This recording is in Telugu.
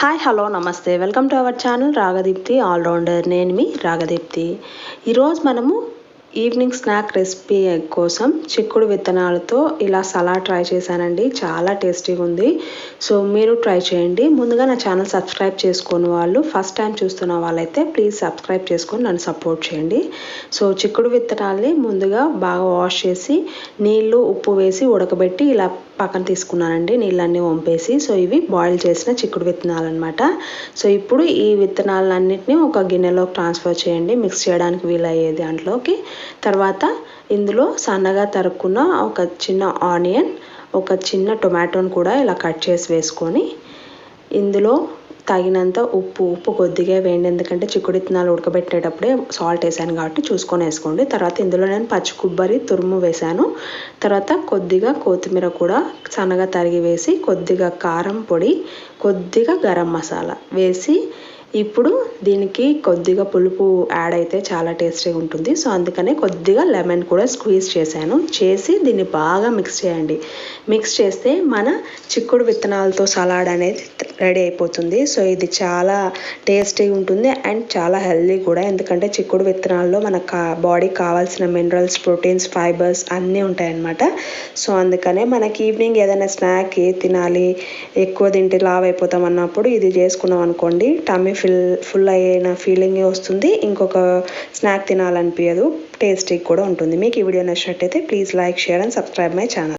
Hi hello namaste. Welcome to our channel Ragadeepti allrounder నేను మీ రాగదీప్తి ఈరోజు మనము ఈవినింగ్ స్నాక్ రెసిపీ కోసం చిక్కుడు విత్తనాలతో ఇలా సలాడ్ ట్రై చేశానండి. చాలా టేస్టీగా ఉంది. సో మీరు ట్రై చేయండి. ముందుగా నా ఛానల్ సబ్స్క్రైబ్ చేసుకుని వాళ్ళు ఫస్ట్ టైం చూస్తున్న వాళ్ళైతే ప్లీజ్ సబ్స్క్రైబ్ చేసుకొని నన్ను సపోర్ట్ చేయండి. సో చిక్కుడు విత్తనాల్ని ముందుగా బాగా వాష్ చేసి నీళ్ళు ఉప్పు వేసి ఉడకబెట్టి ఇలా పక్కన తీసుకున్నానండి. నీళ్ళన్నీ వంపేసి సో ఇవి బాయిల్ చేసిన చిక్కుడు విత్తనాలు అనమాట సో ఇప్పుడు ఈ విత్తనాలన్నింటినీ ఒక గిన్నెలోకి ట్రాన్స్ఫర్ చేయండి. మిక్స్ చేయడానికి వీలయ్యేది దాంట్లోకి తర్వాత ఇందులో సన్నగా తరుక్కున్న ఒక చిన్న ఆనియన్ ఒక చిన్న టొమాటోని కూడా ఇలా కట్ చేసి వేసుకొని ఇందులో తగినంత ఉప్పు ఉప్పు కొద్దిగా వేయండి. ఎందుకంటే చిక్కుడు విత్తనాలు ఉడకబెట్టేటప్పుడే సాల్ట్ వేసాను కాబట్టి చూసుకొని వేసుకోండి. తర్వాత ఇందులో నేను పచ్చి కొబ్బరి తురుము వేశాను తర్వాత కొద్దిగా కొత్తిమీర కూడా సన్నగా తరిగి వేసి కొద్దిగా కారం పొడి కొద్దిగా గరం మసాలా వేసి ఇప్పుడు దీనికి కొద్దిగా పులుపు యాడ్ అయితే చాలా టేస్టీగా ఉంటుంది. సో అందుకనే కొద్దిగా లెమన్ కూడా స్క్వీజ్ చేశాను. చేసి దీన్ని బాగా మిక్స్ చేయండి. మిక్స్ చేస్తే మన చిక్కుడు విత్తనాలతో సలాడ్ అనేది రెడీ అయిపోతుంది. సో ఇది చాలా టేస్టీగా ఉంటుంది అండ్ చాలా హెల్దీ కూడా. ఎందుకంటే చిక్కుడు విత్తనాల్లో మన కా బాడీకి కావాల్సిన మినరల్స్ ప్రోటీన్స్ ఫైబర్స్ అన్నీ ఉంటాయన్నమాట. సో అందుకనే మనకి ఈవినింగ్ ఏదైనా స్నాక్ ఏ తినాలి ఎక్కువ తింటే లావ్ అయిపోతాం అన్నప్పుడు ఇది చేసుకున్నాం అనుకోండి. టమ్మీ ఫిల్ ఫుల్ అయిన ఫీలింగ్ వస్తుంది. ఇంకొక స్నాక్ తినాలనిపించదు టేస్టీ కూడా ఉంటుంది. మీకు ఈ వీడియో నచ్చినట్టయితే please like share and subscribe my channel.